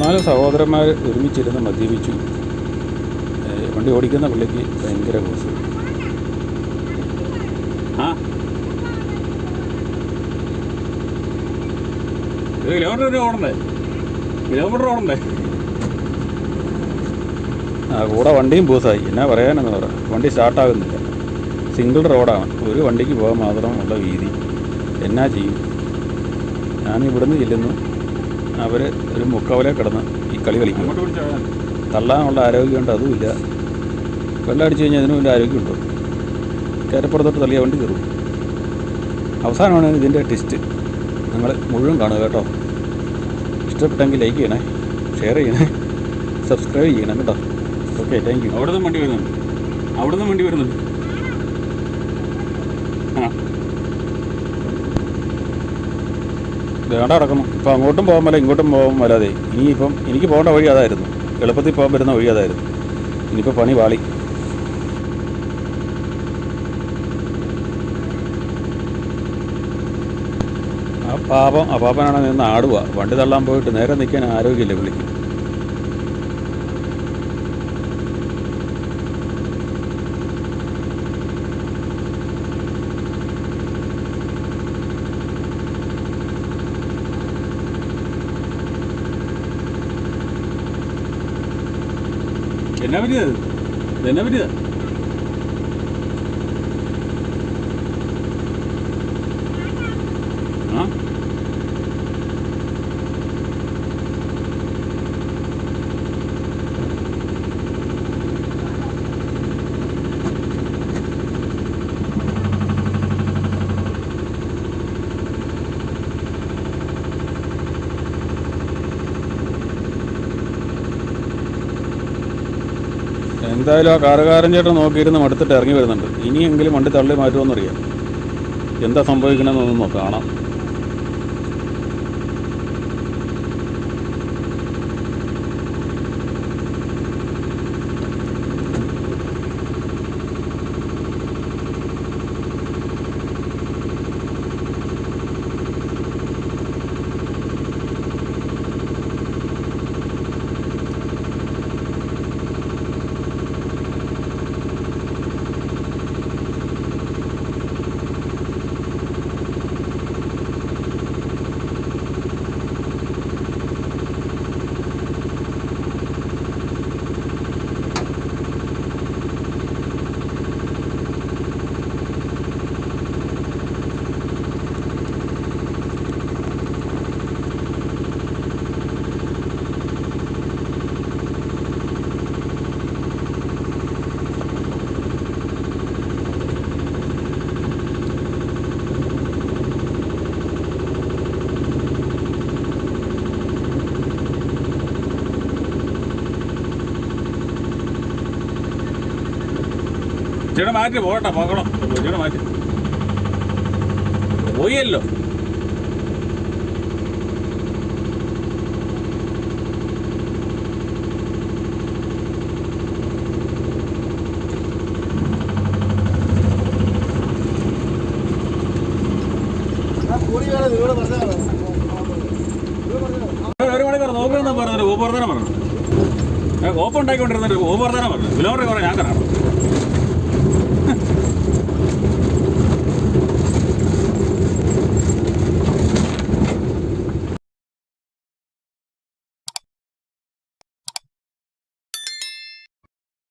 മൂന്നാൽ സഹോദരന്മാർ ഒരുമിച്ചിരുന്ന് മദ്യപിച്ചു. വണ്ടി ഓടിക്കുന്ന പുള്ളിക്ക് ഭയങ്കര കോസ് ആ. കിലോമീറ്റർ ഓടണ്ടേ? കിലോമീറ്റർ ഓടണ്ടേ? ആ കൂടെ വണ്ടിയും ബൂസായി. എന്നാ പറയാനെന്ന് പറ. വണ്ടി സ്റ്റാർട്ടാകുന്നില്ല സിംഗിൾ റോഡാണ് ഒരു വണ്ടിക്ക് പോകാൻ മാത്രം ഉള്ള വീതി. എന്നാ ചെയ്യും? ഞാൻ ഇവിടുന്ന് ചെല്ലുന്നു. അവർ ഒരു മുക്കവലെ കിടന്ന് ഈ കളി കളിക്കും തള്ളാനുള്ള ആരോഗ്യമുണ്ട് അതുമില്ല വെള്ളം അടിച്ചു കഴിഞ്ഞാൽ അതിനും വലിയ ആരോഗ്യമുണ്ടോ. കയറ്റപ്പുറത്തോട്ട് തള്ളിയ വണ്ടി കയറും. അവസാനമാണ് ഇതിന്റെ ടെസ്റ്റ് നിങ്ങൾ മുഴുവൻ കാണുക കേട്ടോ. ഇഷ്ടപ്പെട്ടെങ്കിൽ ലൈക്ക് ചെയ്യണേ ഷെയർ ചെയ്യണേ സബ്സ്ക്രൈബ് ചെയ്യണം കേട്ടോ. ഓക്കെ താങ്ക് യു അവിടെ നിന്ന് വണ്ടി വരുന്നുണ്ട്. അവിടെ നിന്ന് വണ്ടി വരുന്നുണ്ട്. ആ. വേണ്ട കിടക്കണം ഇപ്പം അങ്ങോട്ടും പോകാൻ മേല ഇങ്ങോട്ടും പോകാൻ മേലാതെ. ഇനിയിപ്പം എനിക്ക് പോകേണ്ട വഴി അതായിരുന്നു. എളുപ്പത്തിൽ പോകാൻ വരുന്ന വഴി അതായിരുന്നു. ഇനിയിപ്പോൾ പണി വാളി. ആ പാപം ആ പാപ്പനാണ് നിന്ന് ആടുക വണ്ടി തള്ളാൻ പോയിട്ട് നേരെ നിൽക്കാൻ ആരോഗ്യമില്ല പുള്ളിക്ക്. എന്നാ പറ്റിയത്? എന്നാ പറ്റിയത്? എന്തായാലും ആ കാറുകാരൻ ചേട്ടൻ നോക്കിയിരുന്ന് മടുത്തിട്ട് ഇറങ്ങി വരുന്നുണ്ട്. ഇനിയെങ്കിലും വണ്ടി തള്ളി മാറ്റുമെന്നറിയാം എന്താ സംഭവിക്കണമെന്നൊന്ന് കാണാം. ചേട്ടാ മാറ്റി പോകട്ടെ പോകണം. ചേട്ടാ മാറ്റി. പോയല്ലോ. ഒരു മണിക്കൂർ നോക്കുന്ന പറഞ്ഞത് ഊപ്പർ തന്നെ പറഞ്ഞു. ഓപ്പൺ ഉണ്ടാക്കിക്കൊണ്ടിരുന്നിട്ട് ഊപ്പർ തന്നെ പറഞ്ഞു. കിലോമീറ്റർ കുറേ ഞാൻ കാണാം Thank you.